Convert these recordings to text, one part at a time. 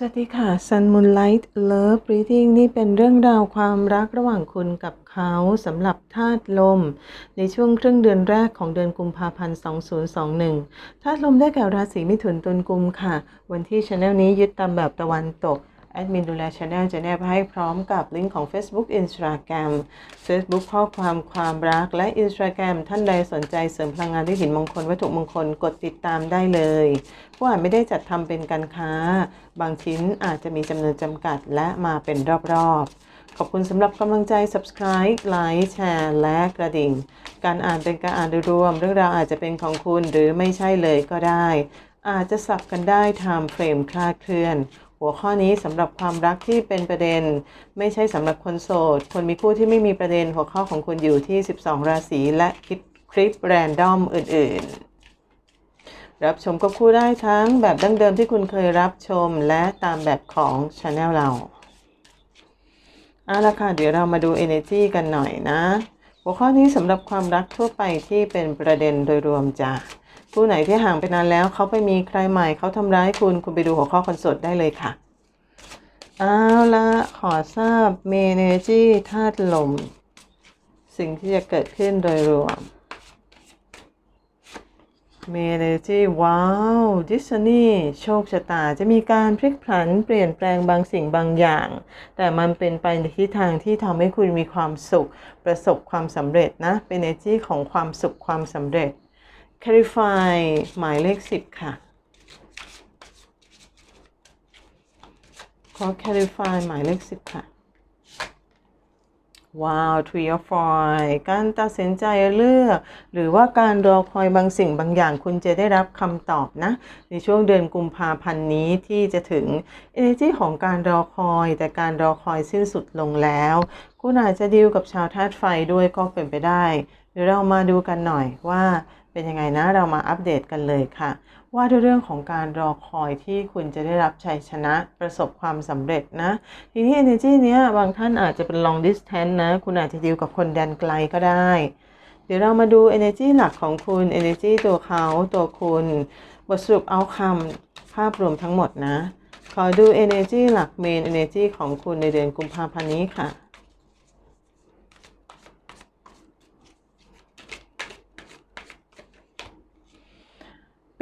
สวัสดีค่ะ Sun Moonlight Love Reading นี่เป็นเรื่องราวความรักระหว่างคุณกับเขาสำหรับธาตุลม ในช่วงครึ่งเดือนแรกของเดือนกุมภาพันธ์ 2021ธาตุลมได้แก่ราศีมิถุนตุลกุมค่ะ วันที่ชาแนลนี้ยึดตามแบบตะวันตก แอดมินดูแลช anel จะแนบให้พร้อมกับลิงก์ของ Facebook Instagram Facebook ข้อความความรักและ Instagram ท่านใดสนใจเสริมพลังงานด้วยหินมงคลวัตถุมงคลกดติดตามได้เลย ผู้อ่านไม่ได้จัดทำเป็นการค้า บางชิ้นอาจจะมีจำนวนจำกัดและมาเป็นรอบๆขอบคุณสำหรับกำลังใจ subscribe ไลค์แชร์ และกระดิ่ง การอ่านเป็นการอ่านโดยรวม เรื่องราวอาจจะเป็นของคุณหรือไม่ใช่เลยก็ได้ อาจจะสับกันได้ time frame คลาดเคลื่อน หัวข้อนี้สำหรับความรักที่เป็นประเด็น ไม่ใช่สำหรับคนโสด คนมีคู่ที่ไม่มีประเด็นหัวข้อของคุณอยู่ที่ 12 ราศีและคลิปคลิปแรนดอมอื่น ๆ รับชมกับคู่ได้ทั้งแบบดั้งเดิมที่คุณเคยรับชมและตามแบบของช anel เราเอาละค่ะเดี๋ยวเรามาดู energy กันหน่อยนะ หัวข้อนี้สำหรับความรักทั่วไปที่เป็นประเด็นโดยรวมจ้ะ ผู้ไหนที่ห่างไปนานแล้วเขาไปมีใครใหม่เขาทำร้ายคุณคุณไปดูหัวข้อคอนเสิร์ตได้เลยค่ะเอาละขอทราบเมเนจีธาตุลม สิ่งที่จะเกิดขึ้นโดยรวมเมเนจีว้าวดิสนีย์โชคชะตาจะมีการพลิกผันเปลี่ยนแปลงบางสิ่งบางอย่าง แต่มันเป็นไปในทิศทางที่ทำให้คุณมีความสุข ประสบความสำเร็จนะเป็นเนจีของความสุขความสำเร็จ Clarify หมายเลข10ค่ะ ขอ Clarify หมายเลข10ค่ะ ว้าว Three of f o i การตัดสินใจเลือก หรือว่าการรอคอยบางสิ่งบางอย่างคุณจะได้รับคำตอบนะ ในช่วงเดือนกุมภาพันธ์นี้ที่จะถึง energy ของการรอคอย แต่การรอคอยสิ้นสุดลงแล้ว คุณอาจจะดีลกับชาวธาตุไฟด้วยก็เป็นไปได้ เดี๋ยวเรามาดูกันหน่อยว่า เป็นยังไงนะเรามาอัปเดตกันเลยค่ะ ว่าด้วยเรื่องของการรอคอยที่คุณจะได้รับชัยชนะประสบความสำเร็จนะ ทีนี้ energy เนี้ยบางท่านอาจจะเป็น long distance นะ คุณอาจจะดีลกับคนแดนไกลก็ได้ เดี๋ยวเรามาดู energy หลักของคุณ energy ตัวเขาตัวคุณบทสรุป outcome ภาพรวมทั้งหมดนะ ขอดู energy หลัก main energy ของคุณในเดือนกุมภาพันธ์นี้ค่ะ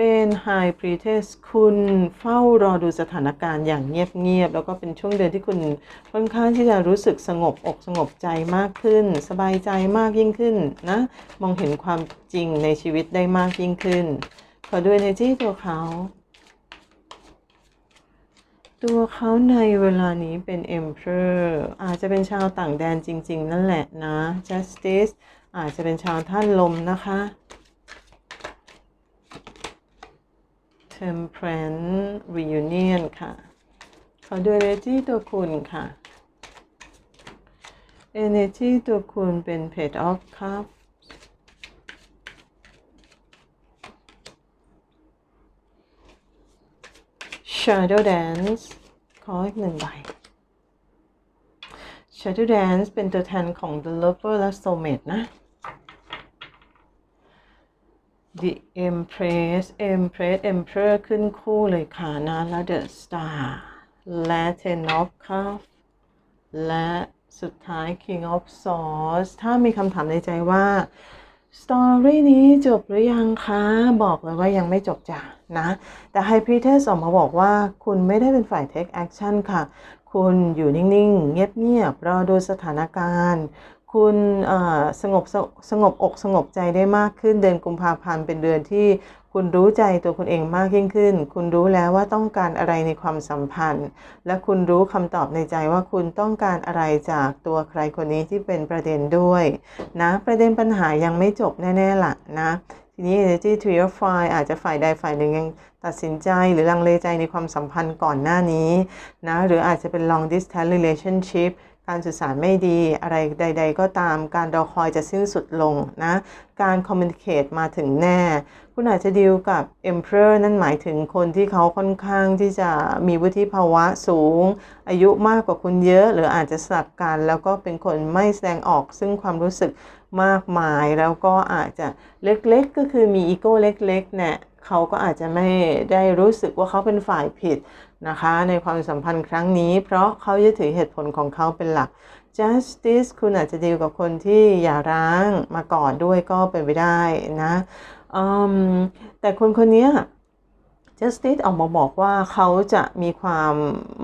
เป็น High Priestess คุณเฝ้ารอดูสถานการณ์อย่างเงียบๆ แล้วก็เป็นช่วงเดือนที่คุณค่อนข้างที่จะรู้สึกสงบอกสงบใจมากขึ้น สบายใจมากยิ่งขึ้นนะ มองเห็นความจริงในชีวิตได้มากยิ่งขึ้น ขอดู energy ตัวเขา ตัวเขาในเวลานี้เป็น Emperor อาจจะเป็นชาวต่างแดนจริง ๆ นั่นแหละนะ Justice อาจจะเป็นชาวท่านลมนะคะ Temperance Reunion ค่ะ ขอดู energy ตัวคุณค่ะ energy ตัวคุณเป็น Page of Cups Shadow Dance ขออีกหนึ่งใบ Shadow Dance เป็นตัวแทนของ The Lover และ Soulmate นะ The Empress Empress Emperor ขึ้นคู่เลยค่ะนะและ The Star และ Ten of Cups และสุดท้าย King of Swords ถ้ามีคำถามในใจว่าสตอรี่นี้จบหรือยังคะ บอกเลยว่ายังไม่จบจ้ะนะ แต่ไฮพรีเทสออกมาบอกว่าคุณไม่ได้เป็นฝ่าย take action ค่ะ คุณอยู่นิ่ง ๆ เงียบ ๆ รอดูสถานการณ์ คุณสงบสงบอก สงบใจได้มากขึ้น เดือนกุมภาพันธ์เป็นเดือนที่คุณรู้ใจตัวคุณเองมากยิ่งขึ้น คุณรู้แล้วว่าต้องการอะไรในความสัมพันธ์ และคุณรู้คำตอบในใจว่าคุณต้องการอะไรจากตัวใครคนนี้ที่เป็นประเด็นด้วยนะประเด็นปัญหายังไม่จบแน่ๆล่ะนะทีนี้ energy t r i o f i อาจจะฝ่ายใดฝ่ายหนึ่งยังตัดสินใจหรือลังเลใจในความสัมพันธ์ก่อนหน้านี้นะหรืออาจจะเป็น long distance relationship การสื่อสารไม่ดีอะไรใด ๆ ก็ตามการรอคอยจะสิ้นสุดลงนะ การคอมมิวนิเคตมาถึงแน่ คุณอาจจะดีลกับ Emperor นั่นหมายถึงคนที่เขาค่อนข้างที่จะมีวุฒิภาวะสูง อายุมากกว่าคุณเยอะ หรืออาจจะสลับกัน แล้วก็เป็นคนไม่แสดงออกซึ่งความรู้สึกมากมาย แล้วก็อาจจะเล็กๆ ก็คือมีอีโก้เล็กๆเนี่ย เขาก็อาจจะไม่ได้รู้สึกว่าเขาเป็นฝ่ายผิดนะคะ ในความสัมพันธ์ครั้งนี้ เพราะเขาจะถือเหตุผลของเขาเป็นหลัก justice คุณอาจจะดีลกับคนที่อย่าร้างมาก่อนด้วยก็เป็นไปได้นะแต่คนคนนี้ เนี้ย Justice ออกมาบอกว่าเขาจะมีความ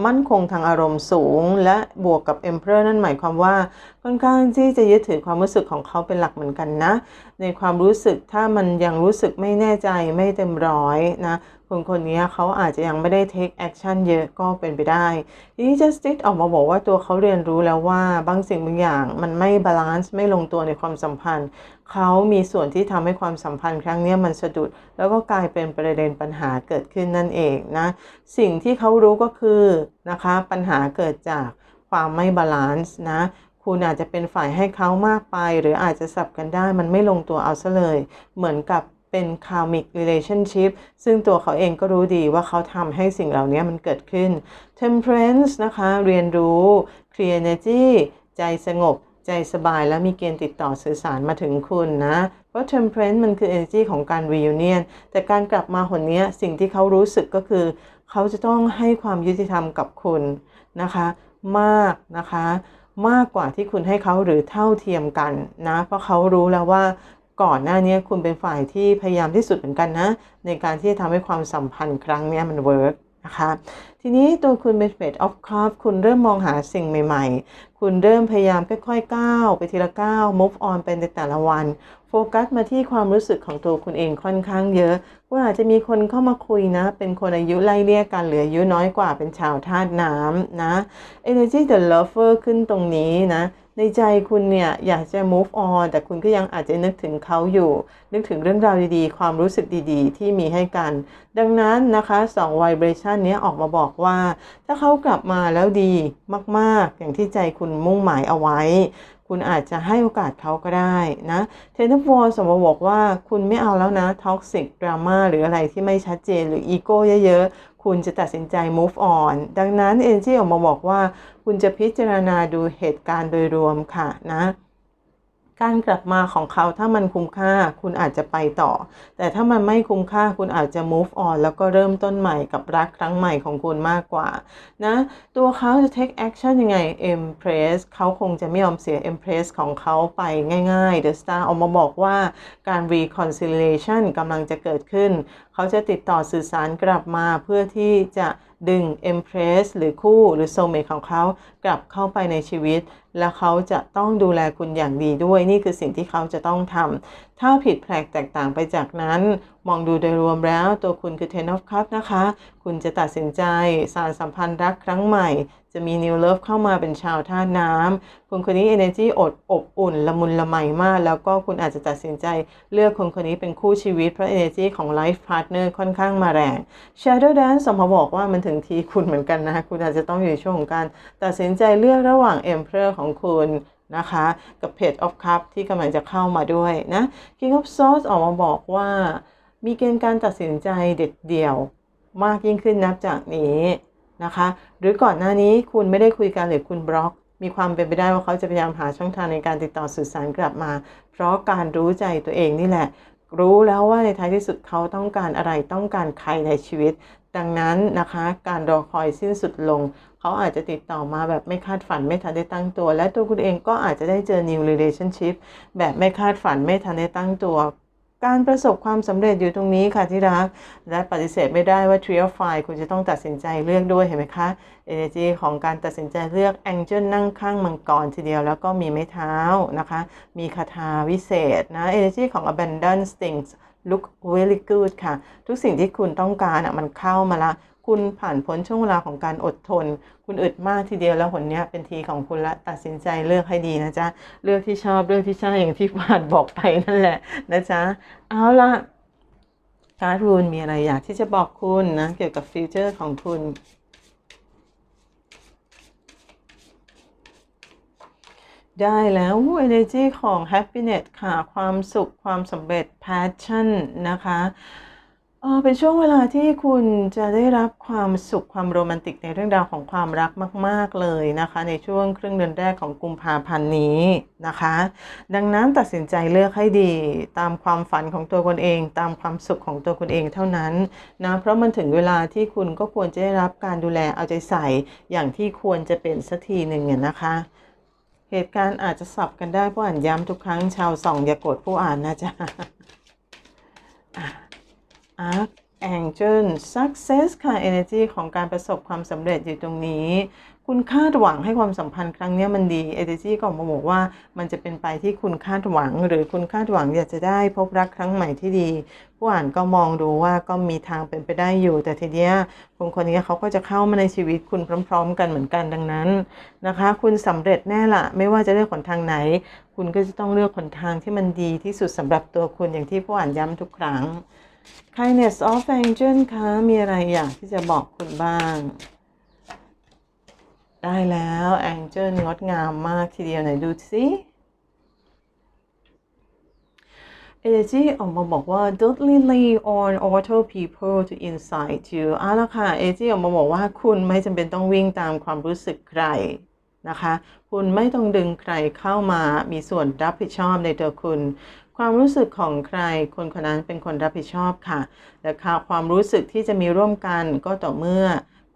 มั่นคงทางอารมณ์สูง และบวกกับ Emperor นั่นหมายความว่าค่อนข้างที่จะยึดถือความรู้สึกของเขาเป็นหลักเหมือนกันนะ ในความรู้สึกถ้ามันยังรู้สึกไม่แน่ใจไม่เต็มร้อยนะคนคนนี้เขาอาจจะยังไม่ได้ take action เยอะก็เป็นไปได้ทีนี้ Justice ออกมาบอกว่าตัวเขาเรียนรู้แล้วว่าบางสิ่งบางอย่างมันไม่บาลานซ์ไม่ลงตัวในความสัมพันธ์ เขามีส่วนที่ทำให้ความสัมพันธ์ครั้งนี้มันสะดุด แล้วก็กลายเป็นประเด็นปัญหาเกิดขึ้นนั่นเองนะ สิ่งที่เขารู้ก็คือนะคะปัญหาเกิดจากความไม่บาลานซ์นะคุณอาจจะเป็นฝ่ายให้เขามากไป หรืออาจจะสับกันได้มันไม่ลงตัวเอาซะเลย เหมือนกับเป็น karmic relationship ซึ่งตัวเขาเองก็รู้ดีว่าเขาทำให้สิ่งเหล่านี้มันเกิดขึ้น temperance นะคะ เรียนรู้ clear energy ใจสงบ ใจสบายและมีเกณฑ์ติดต่อสื่อสารมาถึงคุณนะ เพราะ temperance มันคือ energy ของการ reunion แต่การกลับมาหนนี้สิ่งที่เขารู้สึกก็คือ เขาจะต้องให้ความยุติธรรมกับคุณนะคะ มากนะคะ มากกว่าที่คุณให้เขาหรือเท่าเทียมกันนะ เพราะเขารู้แล้วว่าก่อนหน้านี้คุณเป็นฝ่ายที่พยายามที่สุดเหมือนกันนะ ในการที่จะทำให้ความสัมพันธ์ครั้งนี้มันเวิร์ก นะคะทีนี้ตัวคุณเป็น Fate of Cups คุณเริ่มมองหาสิ่งใหม่ ๆ คุณเริ่มพยายามค่อยๆก้าวไปทีละก้าว move on ไปในแต่ละวัน โฟกัสมาที่ความรู้สึกของตัวคุณเองค่อนข้างเยอะว่าอาจจะมีคนเข้ามาคุยนะ เป็นคนอายุไล่เลี่ยกันหรืออายุน้อยกว่าเป็นชาวธาตุน้ำนะ Energy the Lover ขึ้นตรงนี้นะ ในใจคุณเนี่ยอยากจะ move on แต่คุณก็ยังอาจจะนึกถึงเขาอยู่ นึกถึงเรื่องราวดีๆ ความรู้สึกดีๆ ที่มีให้กัน ดังนั้นนะคะ2 vibration นี้ออกมาบอกว่า ถ้าเขากลับมาแล้วดีมากๆ อย่างที่ใจคุณมุ่งหมายเอาไว้ คุณอาจจะให้โอกาสเขาก็ได้นะเทนฟอร์สมบอกว่าคุณไม่เอาแล้วนะท็อกซิกดราม่าหรืออะไรที่ไม่ชัดเจนหรืออีโก้เยอะๆ คุณจะตัดสินใจ move on ดังนั้นเอนจีออกมาบอกว่า คุณจะพิจารณาดูเหตุการณ์โดยรวมค่ะนะ การกลับมาของเขาถ้ามันคุ้มค่าคุณอาจจะไปต่อ แต่ถ้ามันไม่คุ้มค่าคุณอาจจะ move on แล้วก็เริ่มต้นใหม่กับรักครั้งใหม่ของคุณมากกว่านะตัวเขาจะ take action ยังไง impress เขาคงจะไม่ยอมเสีย impress ของเขาไปง่ายๆ The Star ออกมาบอกว่าการ reconciliation กำลังจะเกิดขึ้น เขาจะติดต่อสื่อสารกลับมาเพื่อที่จะ ดึง Empress หรือคู่หรือโซเมตของเขากลับเข้าไปในชีวิต แล้วเขาจะต้องดูแลคุณอย่างดีด้วยนี่คือสิ่งที่เขาจะต้องทำถ้าผิดแปลกแตกต่างไปจากนั้นมองดูโดยรวมแล้วตัวคุณคือ Ten of Cups นะคะ คุณจะตัดสินใจสารสัมพันธ์รักครั้งใหม่ จะมี New Love เข้ามาเป็นชาวท่าน้ำคุณคนนี้ Energy อดอบอุ่น ละมุนละไมมาก แล้วก็คุณอาจจะตัดสินใจเลือกคนคนนี้เป็นคู่ชีวิต เพราะ Energy ของ Life Partner ค่อนข้างมาแรง Shadow Dance สมบอกว่ามันถึงทีคุณเหมือนกันนะคุณอาจจะต้องอยู่ในช่วงของการตัดสินใจเลือกระหว่าง Emperor ของคุณนะคะกับ Page of Cups ที่กำลังจะเข้ามาด้วยนะ King of Swords ออกมาบอกว่า มีเกณฑ์การตัดสินใจเด็ดเดี่ยวมากยิ่งขึ้นนับจากนี้นะคะ หรือก่อนหน้านี้คุณไม่ได้คุยกันหรือคุณบล็อก มีความเป็นไปได้ว่าเขาจะพยายามหาช่องทางในการติดต่อสื่อสารกลับมา เพราะการรู้ใจตัวเองนี่แหละ รู้แล้วว่าในท้ายที่สุดเขาต้องการอะไรต้องการใครในชีวิต ดังนั้นนะคะ การรอคอยสิ้นสุดลง เขาอาจจะติดต่อมาแบบไม่คาดฝันไม่ทันได้ตั้งตัว และตัวคุณเองก็อาจจะได้เจอ new relationship แบบไม่คาดฝันไม่ทันได้ตั้งตัว การประสบความสำเร็จอยู่ตรงนี้ค่ะที่รัก และปฏิเสธไม่ได้ว่า Trio f i คุณจะต้องตัดสินใจเลือกด้วยเห็นไหมคะ Energy ของการตัดสินใจเลือก Angel นั่งข้างมังกรทีเดียวแล้วก็มีไม้เท้านะคะ มีคาถาวิเศษนะ Energy ของ Abundance Things look very good ค่ะ ทุกสิ่งที่คุณต้องการอะมันเข้ามาละ คุณผ่านพ้นช่วงเวลาของการอดทน คุณอึดมากทีเดียวแล้วหนเนี้ยเป็นทีของคุณละตัดสินใจเลือกให้ดีนะจ๊ะ เลือกที่ชอบเลือกที่ใช่อย่างที่ผ่านบอกไปนั่นแหละนะจ๊ะ เอาละการ์ดรูนมีอะไรอยากที่จะบอกคุณนะ เกี่ยวกับฟิวเจอร์ของคุณได้แล้ว energy ของ happiness ค่ะ ความสุข ความสำเร็จ passion นะคะ เออเป็นช่วงเวลาที่คุณจะได้รับความสุขความโรแมนติกในเรื่องราวของความรักมาก ๆ เลยนะคะ ในช่วงครึ่งเดือนแรกของกุมภาพันธ์นี้นะคะ ดังนั้นตัดสินใจเลือกให้ดีตามความฝันของตัวคุณเอง ตามความสุขของตัวคุณเองเท่านั้นนะเพราะมันถึงเวลาที่คุณก็ควรจะได้รับการดูแลเอาใจใส่อย่างที่ควรจะเป็นสักทีหนึ่งเนี่ยนะคะเหตุการณ์อาจจะสับกันได้เพราะอ่านย้ำทุกครั้งชาวส่องอย่าโกรธผู้อ่านนะจ๊ะ Archangel Success ค่ะ Energy ของการประสบความสำเร็จอยู่ตรงนี้ คุณคาดหวังให้ความสัมพันธ์ครั้งนี้มันดี Energy ก็ออกมาบอกว่ามันจะเป็นไปที่คุณคาดหวัง หรือคุณคาดหวังอยากจะได้พบรักครั้งใหม่ที่ดี ผู้อ่านก็มองดูว่าก็มีทางเป็นไปได้อยู่ แต่ทีเนี้ยคนคนนี้เขาก็จะเข้ามาในชีวิตคุณพร้อม ๆ กันเหมือนกันดังนั้นนะคะ คุณสำเร็จแน่ละไม่ว่าจะเลือกหนทางไหน คุณก็จะต้องเลือกหนทางที่มันดีที่สุดสำหรับตัวคุณอย่างที่ผู้อ่านย้ำทุกครั้ง Kindness of Angel คะมีอะไรอยากที่จะบอกคุณบ้าง ได้แล้ว Angel งดงามมากทีเดียวไหนดูสิ Energy ออกมาบอกว่า don't rely on auto people to incite you เอาละค่ะ Energy ออกมาบอกว่าคุณไม่จำเป็นต้องวิ่งตามความรู้สึกใครนะคะ คุณไม่ต้องดึงใครเข้ามามีส่วนรับผิดชอบในตัวคุณ ความรู้สึกของใคร คนคนนั้นเป็นคนรับผิดชอบค่ะ และค่ะความรู้สึกที่จะมีร่วมกันก็ต่อเมื่อ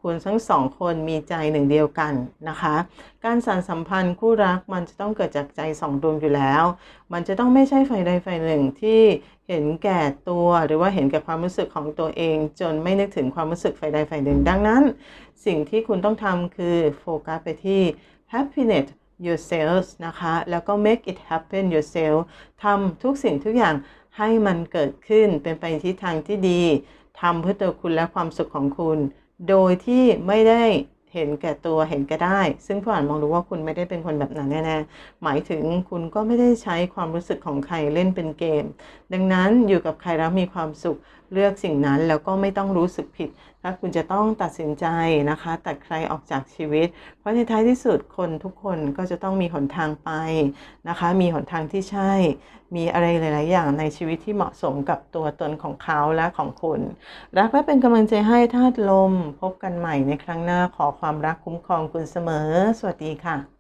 คุณทั้งสองคนมีใจหนึ่งเดียวกันนะคะ การสานสัมพันธ์คู่รักมันจะต้องเกิดจากใจสองดวงอยู่แล้ว มันจะต้องไม่ใช่ฝ่ายใดฝ่ายหนึ่งที่เห็นแก่ตัวหรือว่าเห็นแก่ความรู้สึกของตัวเอง จนไม่นึกถึงความรู้สึกฝ่ายใดฝ่ายหนึ่ง ดังนั้น สิ่งที่คุณต้องทำคือโฟกัสไปที่ happiness yourself นะคะ แล้วก็ make it happen yourself ทำทุกสิ่งทุกอย่างให้มันเกิดขึ้นเป็นไปในทิศทางที่ดีทำเพื่อตัวคุณและความสุขของคุณ โดยที่ไม่ได้ เห็นแก่ตัวเห็นแก่ได้ ซึ่งผู้อ่านมองรู้ว่าคุณไม่ได้เป็นคนแบบนั้นแน่ๆหมายถึงคุณก็ไม่ได้ใช้ความรู้สึกของใครเล่นเป็นเกม ดังนั้นอยู่กับใครแล้วมีความสุขเลือกสิ่งนั้นแล้วก็ไม่ต้องรู้สึกผิด ถ้าคุณจะต้องตัดสินใจนะคะตัดใครออกจากชีวิต เพราะในท้ายที่สุดคนทุกคนก็จะต้องมีหนทางไปนะคะ มีหนทางที่ใช่มีอะไรหลาย ๆ อย่างในชีวิตที่เหมาะสมกับตัวตนของเขาและของคุณ รักและเป็นกำลังใจให้ธาตุลม พบกันใหม่ในครั้งหน้าขอความรักคุ้มครองคุณเสมอ สวัสดีค่ะ